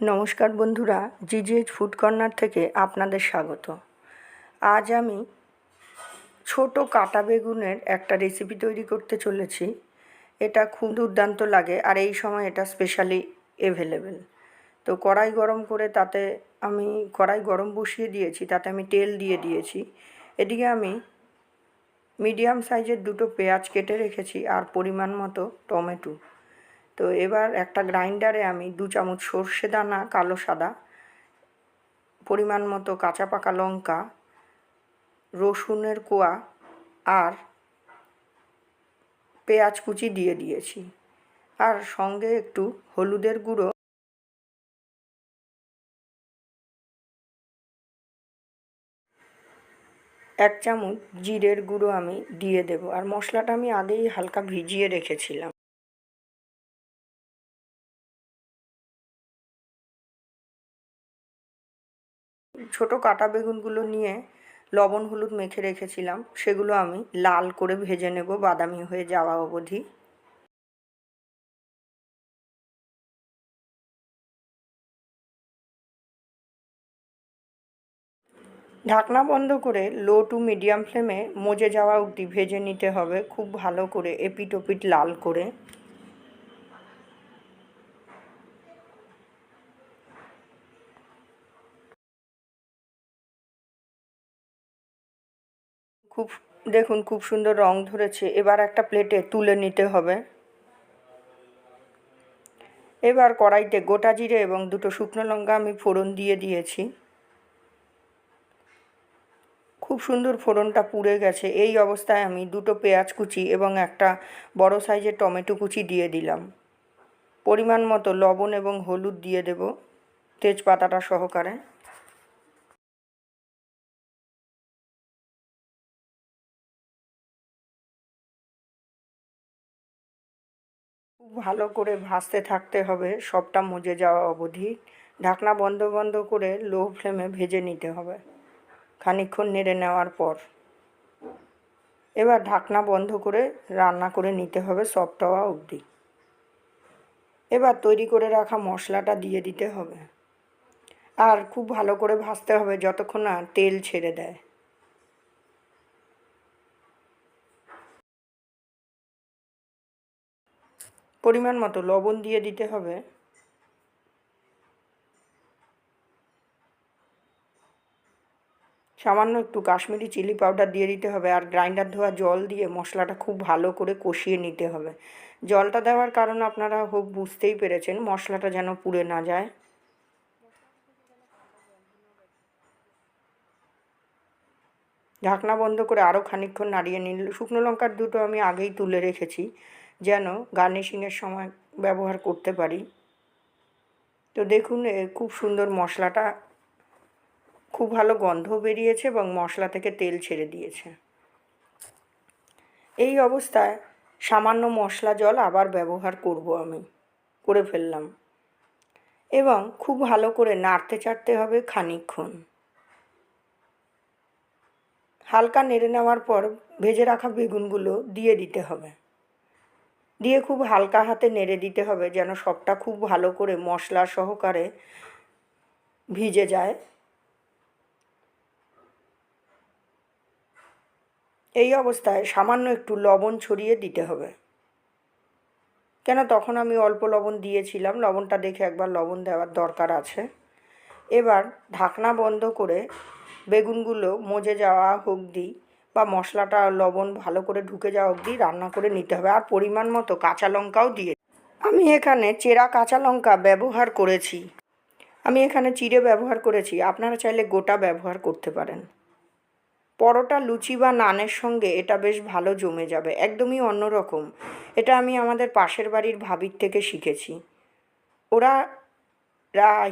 নমস্কার বন্ধুরা, জিজিএইচ food corner থেকে আপনাদের স্বাগত। আজ আমি ছোট কাটা বেগুনের একটা রেসিপি তৈরি করতে চলেছি। এটা খুব দুর্দান্ত লাগে আর এই সময় এটা স্পেশালি অ্যাভেলেবেল তো কড়াই গরম করে তাতে আমি কড়াই গরম বসিয়ে দিয়েছি, তাতে আমি তেল দিয়ে দিয়েছি। এদিকে আমি মিডিয়াম সাইজের দুটো পেঁয়াজ কেটে রেখেছি আর পরিমাণ মতো টমেটো। তো এবার একটা গ্রাইন্ডারে আমি দু চামচ সর্ষে দানা, কালো সাদা, পরিমাণ মতো কাঁচা পাকা লঙ্কা, রসুনের কোয়া আর পেঁয়াজ কুচি দিয়ে দিয়েছি। আর সঙ্গে একটু হলুদের গুঁড়ো। এক চামচ জিরের গুঁড়ো আমি দিয়ে দেব। আর মশলাটা আমি আগেই হালকা ভিজিয়ে রেখেছিলাম। ছোট কাটা বেগুনগুলো নিয়ে লবণ, হলুদ মেখে রেখেছিলাম। সেগুলো আমি লাল করে ভেজে নেব, বাদামি হয়ে যাওয়া অবধি। ঢাকনা বন্ধ করে লো টু মিডিয়াম ফ্লেমে মজে যাওয়া অবধি ভেজে নিতে হবে। খুব ভালো করে এপিট ওপিট লাল করে। খুব, দেখুন, খুব সুন্দর রং ধরেছে। এবার একটা প্লেটে তুলে নিতে হবে। এবার কড়াইতে গোটা জিরে এবং দুটো শুকনো লঙ্কা আমি ফোড়ন দিয়ে দিয়েছি। খুব সুন্দর ফোড়নটা পুড়ে গেছে। এই অবস্থায় আমি দুটো পেঁয়াজ কুচি এবং একটা বড় সাইজের টমেটো কুচি দিয়ে দিলাম। পরিমাণ মতো লবণ এবং হলুদ দিয়ে দেব তেজপাতাটা সহকারে। খুব ভালো করে ভাজতে থাকতে হবে, সবটা মজে যাওয়া অবধি। ঢাকনা বন্ধ বন্ধ করে লো ফ্লেমে ভেজে নিতে হবে খানিক্ষণ নেড়ে নেওয়ার পর। এবার ঢাকনা বন্ধ করে রান্না করে নিতে হবে সফট হওয়া অবধি। এবার তৈরি করে রাখা মশলাটা দিয়ে দিতে হবে। আর খুব ভালো করে ভাজতে হবে যতক্ষণ না তেল ছেড়ে দেয়। পরিমাণ মতো লবণ দিয়ে দিতে হবে। সামান্য একটু কাশ্মীরি চিলি পাউডার দিয়ে দিতে হবে আর গ্রাইন্ডার ধোয়া জল দিয়ে মশলাটা খুব ভালো করে কষিয়ে নিতে হবে। জলটা দেওয়ার কারণ আপনারা হোক বুঝতেই পেরেছেন, মশলাটা যেন পুড়ে না যায়। ঢাকনা বন্ধ করে আরও খানিক্ষণ নাড়িয়ে নিল। শুকনো লঙ্কার দুটো আমি আগেই তুলে রেখেছি। যেন গার্নিশিংয়ের সময় ব্যবহার করতে পারি। তো দেখুন খুব সুন্দর মশলাটা, খুব ভালো গন্ধ বেরিয়েছে এবং মশলা থেকে তেল ছেড়ে দিয়েছে। এই অবস্থায় সামান্য মশলা জল আবার ব্যবহার করব আমি, করে ফেললাম। এবং খুব ভালো করে নাড়তে চাড়তে হবে খানিক্ষণ হালকা নেড়ে নেওয়ার পর ভেজে রাখা বেগুনগুলো দিয়ে দিতে হবে। দিয়ে খুব হালকা হাতে নেড়ে দিতে হবে যেন সবটা খুব ভালো করে মশলা সহকারে ভিজে যায়। এই অবস্থায় সামান্য একটু লবণ ছড়িয়ে দিতে হবে। কেন তখন আমি অল্প লবণ দিয়েছিলাম, লবণটা দেখে একবার লবণ দেওয়ার দরকার আছে। এবার ঢাকনা বন্ধ করে বেগুনগুলো মজে যাওয়া হোক দিই বা মশলাটা, লবণ ভালো করে ঢুকে যাওয়া অবধি রান্না করে নিতে হবে। আর পরিমাণ মতো কাঁচা লঙ্কাও দিয়ে আমি এখানে চেরা কাঁচা লঙ্কা ব্যবহার করেছি। আমি এখানে চিড়ে ব্যবহার করেছি। আপনারা চাইলে গোটা ব্যবহার করতে পারেন। পরোটা, লুচি বা নানের সঙ্গে এটা বেশ ভালো জমে যাবে। একদমই অন্যরকম। এটা আমি আমাদের পাশের বাড়ির ভাবির থেকে শিখেছি। ওরা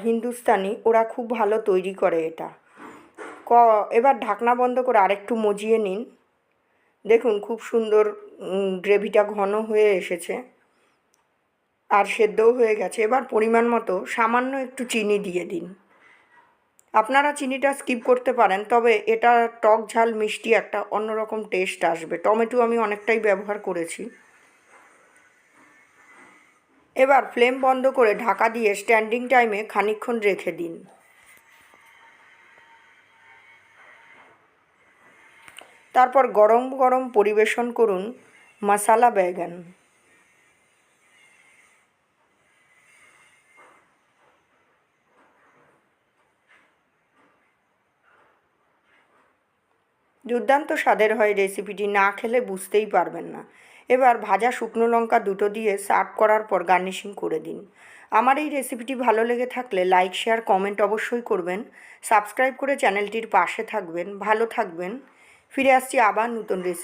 হিন্দুস্তানি, ওরা খুব ভালো তৈরি করে এটা। ক, এবার ঢাকনা বন্ধ করে আরেকটু মজিয়ে নিন। দেখুন খুব সুন্দর গ্রেভিটা ঘন হয়ে এসেছে। আর সেদ্ধও হয়ে গেছে। এবার পরিমাণ মতো সামান্য একটু চিনি দিয়ে দিন। আপনারা চিনিটা স্কিপ করতে পারেন, তবে এটা টক ঝাল মিষ্টি একটা অন্যরকম টেস্ট আসবে। টমেটো আমি অনেকটাই ব্যবহার করেছি। এবার ফ্লেম বন্ধ করে ঢাকা দিয়ে স্ট্যান্ডিং টাইমে খানিকক্ষণ রেখে দিন। তারপর গরম গরম পরিবেশন করুন মশালা বেগুন। দুর্দান্ত স্বাদের হয় রেসিপিটি না খেলে বুঝতেই পারবেন না। এবার ভাজা শুকনো লঙ্কা দুটো দিয়ে সার্ভ করার পর গার্নিশিং করে দিন। আমার এই রেসিপিটি ভালো লেগে থাকলে লাইক শেয়ার কমেন্ট অবশ্যই করবেন। সাবস্ক্রাইব করে চ্যানেলটির পাশে থাকবেন। ভালো থাকবেন। ফিরে আসছি আবার নতুন রেসিপি